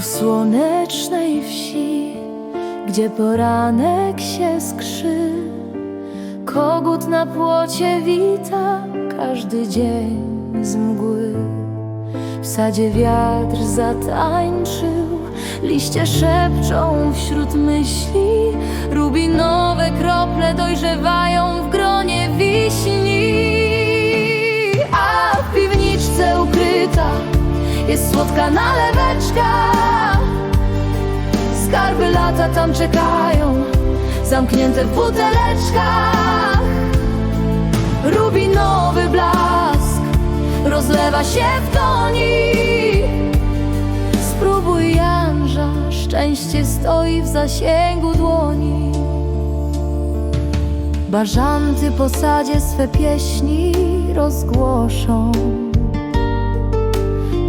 w słonecznej wsi, gdzie poranek się skrzy. Kogut na płocie wita każdy dzień z mgły. W sadzie wiatr zatańczył, liście szepczą wśród myśli, rubinowe Jest słodka naleweczka. Skarby lata tam czekają. Zamknięte w buteleczkach. Rubinowy blask. Rozlewa się w dłoni. Spróbuj Janża. Szczęście stoi w zasięgu dłoni. Bażanty po sadzie swe pieśni rozgłoszą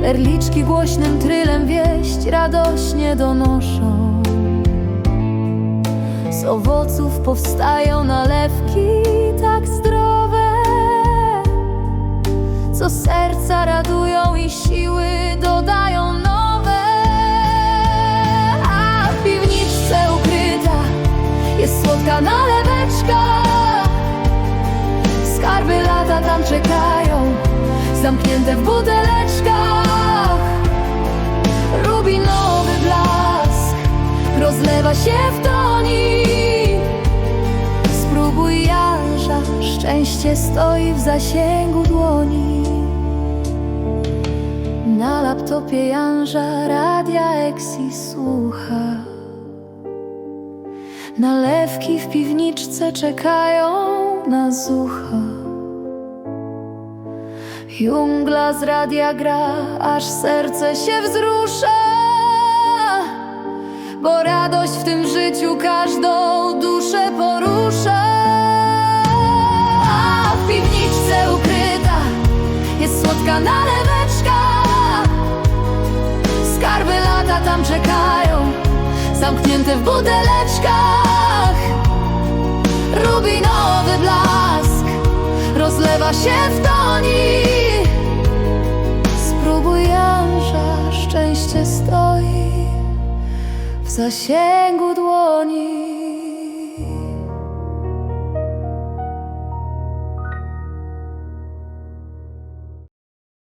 Perliczki głośnym trylem wieść radośnie donoszą. Z owoców powstają nalewki tak zdrowe Co serca radują i siły dodają nowe. A w piwniczce ukryta jest słodka naleweczka. Skarby lata tam czekają Zamknięte w buteleczkach się w dłoni. Spróbuj jarza Szczęście stoi w zasięgu dłoni. Na laptopie Janża Radia Exi słucha. Nalewki w piwniczce czekają na zucha. Jungla z radia gra, aż serce się wzrusza Bo radość w tym życiu każdą duszę porusza. A w piwniczce ukryta jest słodka naleweczka. Skarby lata tam czekają Zamknięte w buteleczkach. Rubinowy blask Rozlewa się w dłoni zasięgu dłoni